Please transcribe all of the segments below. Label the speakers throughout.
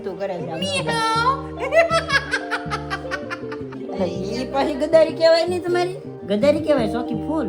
Speaker 1: રેમતું કરે પાછી ગદારી કહેવાય નહીં તમારી? ગદારી કહેવાય ચોકી ફૂલ.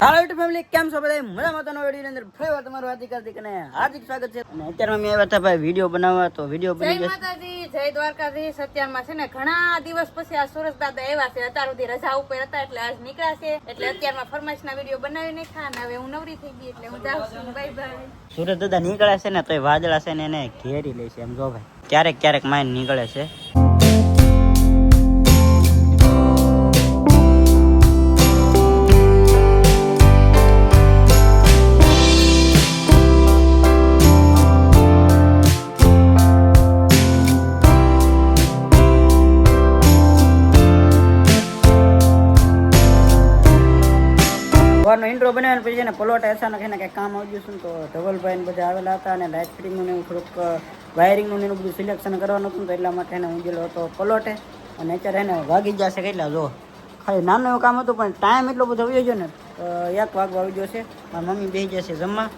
Speaker 1: હાલો યુટ્યુબ ફેમિલી કેમ છો બધા મજામાં તો વીડિયો અંદર ફરી વાર તમારું હાર્દિક હાર્દિક અને હાર્દિક સ્વાગત છે. અને અત્યારે મેં આવ્યા હતા ભાઈ વીડિયો બનાવવા તો વીડિયો બની
Speaker 2: જય માતાજી જય દ્વારકાધીશ. અત્યારમાં છે ને ઘણા દિવસ પછી આ સુરત દાદા આવ્યા છે. અત્યાર સુધી રજા ઉપર હતા એટલે આજ નીકળ્યા છે. એટલે અત્યારમાં ફરમાઈશ ના વીડિયો બનાવી નાખ્યા અને હવે હું નવરી થઈ ગઈ એટલે હું જાઉં છું. Bye bye.
Speaker 1: સુરત દાદા નીકળે છે ને તો વાદળા છે ને એને ઘેરી લે છે. એમ જો ભાઈ ક્યારેક ક્યારેક માય નીકળે છે. સવારનો બનાવ્યો પછી એને પલોટ અચાનક એને કંઈક કામ આવ્યું છે તો ધવલભાઈ ને બધા આવેલા હતા અને લાઇટ ફિટિંગનું એવું થોડુંક વાયરિંગનું એનું બધું સિલેક્શન કરવાનું હતું તો એટલા માટે એને હું ગયેલો હતો પલોટે. અને અત્યારે એને વાગી જશે કેટલા, જો, ખાલી નાનું એવું કામ હતું પણ ટાઈમ એટલો બધો આવી ગયો ને એક વાગવા આવી ગયો છે. મારી મમ્મી બેસી જશે જમવા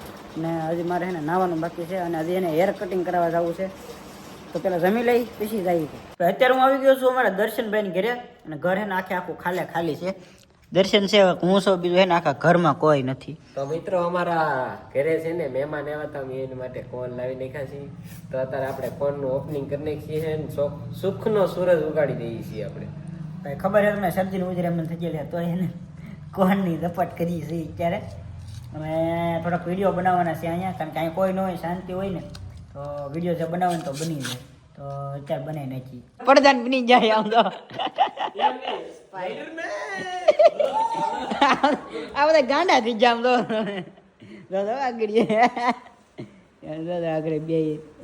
Speaker 1: ને હજી મારે એને નાવાનું બાકી છે અને હજી એને હેર કટિંગ કરવા જવું છે. તો પેલા જમી લઈ, પછી જઈએ. અત્યારે હું આવી ગયો છું અમારા દર્શનભાઈની ઘરે અને ઘરે આખે આખું ખાલે ખાલી છે. દર્શન સેવક હું સૌ બીજું એને આખા ઘરમાં કોઈ નથી.
Speaker 3: તો મિત્રો અમારા ઘરે છે ને મહેમાન આવ્યા હતા અમે એની માટે ફોન લાવી નાખ્યા છીએ. તો અત્યારે આપણે ફોનનું ઓપનિંગ કરી નાખીએ છીએ અને સુખનો સૂરજ ઉગાડી દઈએ છીએ આપણે.
Speaker 1: ભાઈ ખબર છે સબ્જીનું ઉજરે મને થઈ ગયેલા તો એને કોણની રપટ કરી છે ત્યારે અમે થોડાક વીડિયો બનાવવાના છે અહીંયા કારણ કે અહીંયા કોઈ ન હોય શાંતિ હોય ને તો વીડિયો જે બનાવે તો બની જાય. તો અત્યારે બનાવી નાખી. પડદાન બની જાય આમ તો. આ બધા ગાંડા થઈ જાય આમ તો. દાદા આગળ દાદા આગળ બે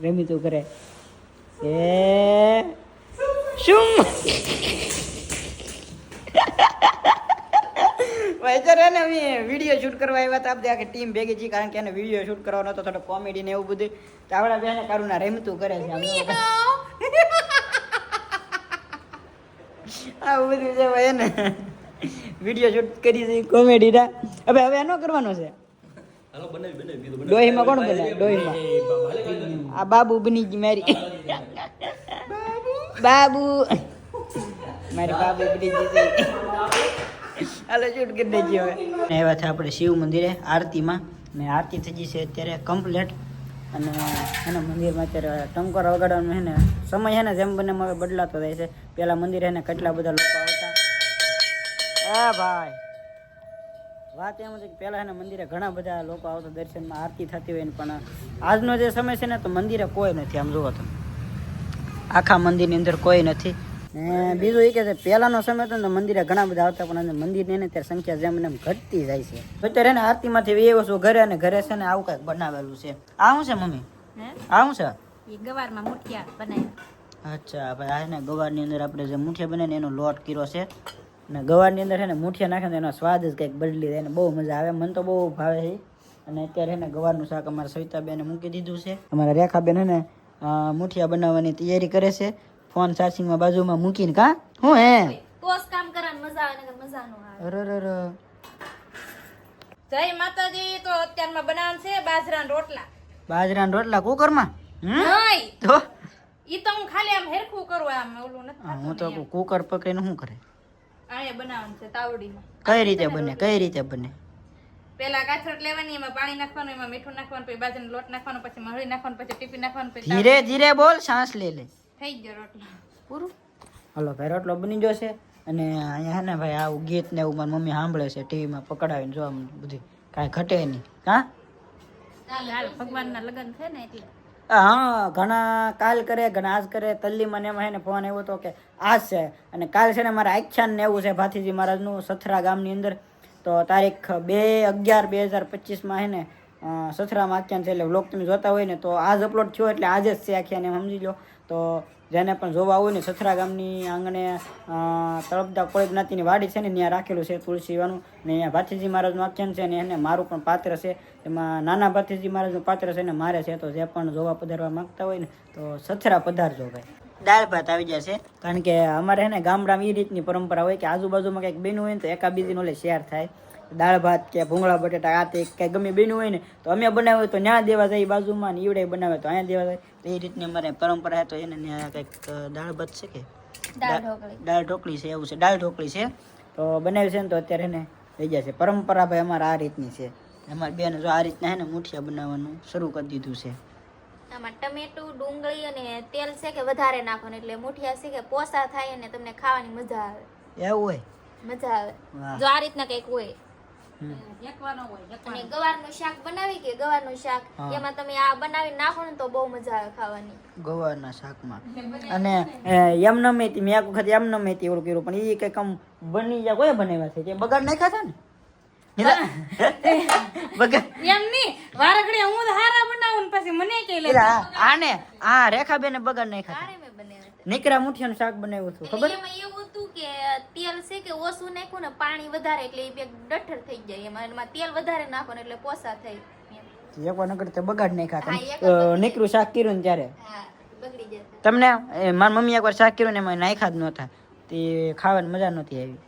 Speaker 1: રમી તું કરે. એ. શું? અત્યારે ને વીડિયો શૂટ કરવા આવ્યા હતા. આખી ટીમ ભેગી છીએ કારણ કે એને વીડિયો શૂટ કરવાનો હતો, થોડો કોમેડી ને એવું બધું. ચાવડા બે બેને કારું રમતું કરે છે આમ જો. આવું બધું છે ભાઈ ને વીડિયો શૂટ કરી છે કોમેડી ના. હવે હવે એનો કરવાનો છે? ડોહીમાં કોણ બને ડોહીમાં. આ બાબુ બની ગઈ મારી. બાબુ? મારી બાબુ બની ગઈ છે. હાલો શૂટ કરી દેજે હવે. આવ્યા છે આપણે શિવ મંદિરે આરતીમાં. ને આરતી થઈ ગઈ છે અત્યારે કમ્પ્લેટ અને એના મંદિરમાં અત્યારે ટંકોર વગાડવાનો છે ને, સમય છે જેમ બને હવે બદલાતો જાય છે. પેલા મંદિર છે ને કેટલા બધા લોકો આવતા. હા ભાઈ. વાત એમ હતી કે પહેલા એના મંદિરે ઘણા બધા લોકો આવતા દર્શનમાં આરતી થતી હોય ને, પણ આજનો જે સમય છે ને, તો મંદિરે કોઈ નથી. આમ જુઓ તમે. આખા મંદિરની અંદર કોઈ નથી. બીજું એ કે છે પહેલાનો સમય હતો ને મંદિરે ઘણા બધા આવતા પણ મંદિરની એને ત્યારે સંખ્યા જેમ એમ ઘટતી જાય છે. અત્યારે એને આરતીમાંથી એ વસ્તુ ઘરે અને ઘરે છે ને આવું કંઈક બનાવેલું છે. આ શું છે મમ્મી? આવું છે?
Speaker 2: ગવારમાં મુઠિયા બનાવ્યા
Speaker 1: અચ્છા ભાઈ આ ને ગવારની અંદર આપણે જે મુઠિયા બને ને એનો લોટ કીરો છે. અને ગવારની અંદર છે ને મુઠિયા નાખે ને એનો સ્વાદ જ કંઈક બદલી જાય ને બહુ મજા આવે. મને તો બહુ ભાવે છે. અને અત્યારે છે ને ગવારનું શાક અમારા સવિતાબેને મૂકી દીધું છે. અમારા રેખાબેન ને મુઠિયા બનાવવાની તૈયારી કરે છે. ફોન ચાર્જિંગમાં બાજુમાં મૂકીને કા? હું હે?
Speaker 2: કોસ કામ કરવાની મજા આવે ને મજા નો આવે.
Speaker 1: અરે અરે અરે.
Speaker 2: જય માતાજી તો અત્યારમાં બનાવવાનું છે બાજરાના રોટલા.
Speaker 1: બાજરાના રોટલા કુકરમાં?
Speaker 2: નહીં.
Speaker 1: તો?
Speaker 2: ઈ તો હું ખાલી આમ હેરખું કરું આમ ઓલું નથી
Speaker 1: હું તો કુકર પકડીને શું કરે?
Speaker 2: અહીંયા બનાવવાનું છે તાવડીમાં.
Speaker 1: કઈ રીતે બને? કઈ રીતે બને?
Speaker 2: પેલા કાથરટ લેવાની એમાં પાણી નાખવાનું એમાં મીઠું નાખવાનું પછી બાજરાનો લોટ નાખવાનો પછી મહળી નાખવાનું પછી ટીપી નાખવાનું પછી
Speaker 1: ધીરે ધીરે બોલ સાંસ લે લે.
Speaker 2: થઈ ગયો રોટલો.
Speaker 1: પૂરું? હલો ભાઈ રોટલો બની જશે અને અહીંયા હે ને ભાઈ આવું ગીત ને એવું મારી મમ્મી સાંભળે છે ટીવીમાં પકડાવીને જોવા બધું. કાંઈ ઘટે નહીં. હા?
Speaker 2: હાલ ભગવાનના લગ્ન છે ને એટલે.
Speaker 1: હા ઘણા કાલ કરે ઘણા આજ કરે તલ્લીમાં ને એમાં એને ફોન આવ્યો હતો કે આજ છે. અને કાલ છે ને મારા આખ્યાન ને એવું છે ભાથીજી મહારાજનું સથરા ગામની અંદર. તો તારીખ બે અગિયાર બે હજાર પચીસમાં હે ને સથરામાં આખ્યાન છે એટલે વ્લોગ તમે જોતા હોય ને તો આજ અપલોડ થયો એટલે આજે જ છે આખ્યાન એમ સમજી લો. તો જેને પણ જોવા હોય ને સથરા ગામની આંગણે તળપદા કોળી જ્ઞાતિની વાડી છે ને, ત્યાં રાખેલું છે તુલસીવાનું ને અહીંયા ભાથીજી મહારાજનું આખ્યાન છે ને, એને મારું પણ પાત્ર છે. એમાં નાના ભાથીજી મહારાજનું પાત્ર છે ને, મારે છે તો જે પણ જોવા પધારવા માંગતા હોય ને, તો સથરા પધારજો ભાઈ. દાળ ભાત આવી જશે. કારણ કે અમારે હે ને ગામડામાં એ રીતની પરંપરા હોય કે આજુબાજુમાં કંઈક બેનું હોય ને તો એકા બીજી ઓલે શેર થાય. દાળ ભાત કે ભૂંગળા બટેટા આ તે કંઈ ગમે બેનું હોય ને તો અમે બનાવ્યું તો ન્યા દેવા જાય બાજુમાં ને ઈવડે બનાવે તો અહીંયા દેવા જાય. તો એ રીતની અમારે પરંપરા છે તો એને ત્યાં કંઈક દાળ ભાત છે કે?
Speaker 2: દાળ ઢોકળી.
Speaker 1: છે એવું છે દાળ ઢોકળી છે. તો બનાવી છે ને તો અત્યારે એને થઈ જશે. પરંપરા ભાઈ અમારે આ રીતની છે. અમારે બેન જો આ રીતના હે ને મુઠિયા બનાવવાનું શરૂ કરી દીધું છે.
Speaker 4: આમાં ટમેટું ડુંગળી અને તેલ છે કે વધારે નાખવાનું એટલે મુઠિયા છે કે પોસા થાય અને તમને ખાવાની મજા આવે.
Speaker 1: એવું હોય?
Speaker 4: મજા આવે. જો આ રીતના કંઈક હોય. અને ગવારનું શાક બનાવી કે ગવારનું શાક એમાં તમે આ બનાવી નાખો ને તો બહુ મજા આવે ખાવાની.
Speaker 1: ગવારના શાકમાં. અને એમ ન મેં એક વખત એમ ન ઓલું કર્યું પણ એ કંઈક આમ બની જાય કોઈ બનાવ્યા છે? તે બગાડ નાખ્યા છે ને? હીરા? બગાડ
Speaker 2: એમ હું હારા બનાવું ને પછી મને કઈ લે.
Speaker 1: આને આ રેખાબેને બગાડ નાખ્યા
Speaker 4: નીકરા મેં બનાવ્યા
Speaker 1: મુઠિયાનું શાક બનાવ્યું હતું ખબર?
Speaker 4: એમાં એવું હતું કે તેલ છે કે ઓછું નાખ્યું ને પાણી વધારે એટલે એ બે ડઠર થઈ જાય. એમાં એમાં તેલ વધારે નાખો ને એટલે પોસા થઈ એમ.
Speaker 1: એક વાર નકર બગાડ નાખ્યા હતા. શાક કર્યું ને ત્યારે.
Speaker 4: હા બગડી જશે.
Speaker 1: તમને મારી મમ્મી એકવાર શાક કર્યું ને એમાં નાખ્યા જ નહોતા. તે ખાવાની મજા નહોતી આવી.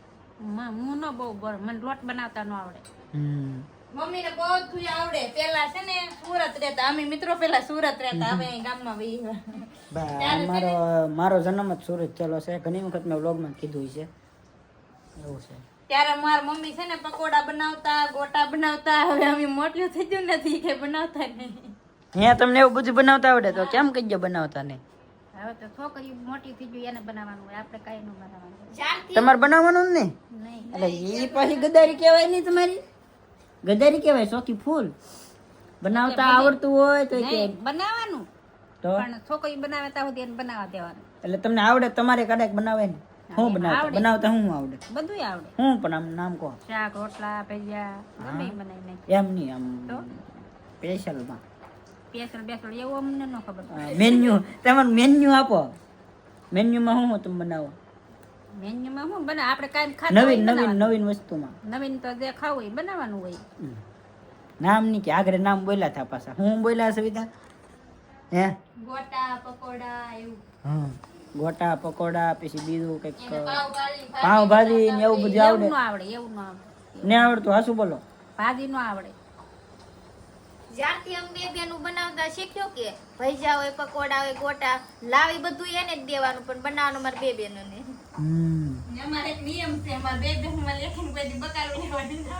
Speaker 2: હું ન બહુ બર મને લોટ બનાવતા ન આવડે.
Speaker 1: હમ.
Speaker 2: મમ્મી ને બધું આવડે. પેલા છે ને સુરત રહેતા. અમે મિત્રો પેલા સુરત રહેતા. હવે અહીં ગામમાં વહી
Speaker 1: મારો મારો જન્મ જ સુરત ચાલો છે. ઘણી વખત મેં વ્લોગમાં કીધું છે. એવું છે.
Speaker 2: ત્યારે માર મમ્મી છે ને પકોડા બનાવતા ગોટા બનાવતા. હવે અમે મોટિયું થઈ ગયું નથી કે બનાવતા નહીં.
Speaker 1: અહીંયા તમને એવું બધું બનાવતા આવડે તો કેમ કઈ બનાવતા નહીં?
Speaker 2: હવે તો છોકરી મોટી થઈ ગઈ એને બનાવવાનું હોય આપણે કઈ નું બનાવવાનું
Speaker 1: તમારે બનાવવાનું નહીં. એટલે એ પાછી ગદારી કહેવાય નહીં તમારી? ગદારી કહેવાય ચોકી ફૂલ. બનાવતા આવડતું હોય તો કે
Speaker 2: બનાવવાનું.
Speaker 1: તો?
Speaker 2: પણ છોકરી બનાવે ત્યાં સુધી એને બનાવવા દેવાનું.
Speaker 1: એટલે તમને આવડે તમારે કદાચ બનાવે ને? હું બનાવતા બનાવતા હું આવડે?
Speaker 2: બધું આવડે.
Speaker 1: હું પણ આમ નામ કહો.
Speaker 2: શાક રોટલા ભજીયા ગમે બનાવી નાખી.
Speaker 1: એમ નહીં આમ સ્પેશિયલમાં
Speaker 2: પેસલ બેસણ એવું અમને ન ખબર.
Speaker 1: મેન્યુ તમારે મેન્યુ આપો. મેન્યુમાં હું હું તમે બનાવો?
Speaker 2: મેન્યુમાં શું? બને આપણે કાંઈ ખાતા
Speaker 1: નવીન નવીન નવીન વસ્તુમાં.
Speaker 2: નવીન તો જે ખાવું હોય બનાવવાનું હોય.
Speaker 1: નામ નહીં કે આગળ નામ બોલ્યા હતા પાછા. હું બોલ્યા સવિતા? હે?
Speaker 4: ગોટા પકોડા એવું.
Speaker 1: હા ગોટા પકોડા પછી બીજું કંઈક
Speaker 4: પાવભાજી
Speaker 1: ને એવું બધું આવડે.
Speaker 2: એવું ન આવડે એવું ન આવડે.
Speaker 1: ને આવડતું હાસું બોલો.
Speaker 2: ભાજી ન આવડે.
Speaker 4: જ્યારથી અમે બે બેનું બનાવતા શીખ્યો કે ભજીયા હોય પકોડા હોય ગોટા લાવી બધું એને જ દેવાનું પણ બનાવવાનું મારે બે બેનોને
Speaker 2: અમારે એક નિયમ છે અમારે બે બેન લેખીને કોઈ બકાલું લેવાની
Speaker 4: તો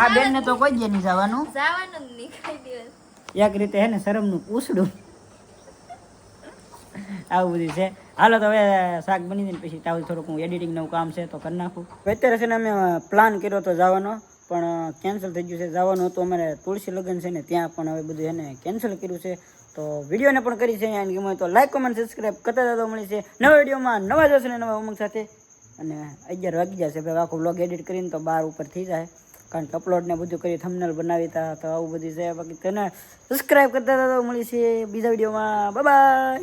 Speaker 1: આ બેન ને તો કોઈ જ નહીં જવાનું.
Speaker 4: જવાનું જ નહીં કઈ દિવસ.
Speaker 1: એક રીતે હે ને શરમનું પૂછડું. આવું બધું છે. હાલો તો હવે શાક બની જાય પછી તાવ થોડુંક હું એડિટિંગનું કામ છે તો કરી નાખું. અત્યારે છે ને અમે પ્લાન કર્યો તો જવાનો. પણ કેન્સલ થઈ ગયું છે. જવાનું હતું અમારે તુલસી લગ્ન છે ને, ત્યાં પણ હવે બધું એને કેન્સલ કર્યું છે. તો વિડીયોને પણ કરી છે અને ગમે તો લાઈક કોમેન્ટ સબસ્ક્રાઈબ કરતા દાદા મળી છે નવા વિડીયોમાં, નવા જોશે ને નવા ઉમંગ સાથે. અને અગિયાર વાગી જશે ભાઈ આખું બ્લોગ એડિટ કરીને તો બાર ઉપર થઈ જાય. કારણ કે અપલોડ ને બધું કરી થમનલ બનાવી તા, તો આવું બધું છે. બાકી તેને સબસ્ક્રાઈબ કરતા દાદા મળી છે બીજા વિડીયોમાં. બાય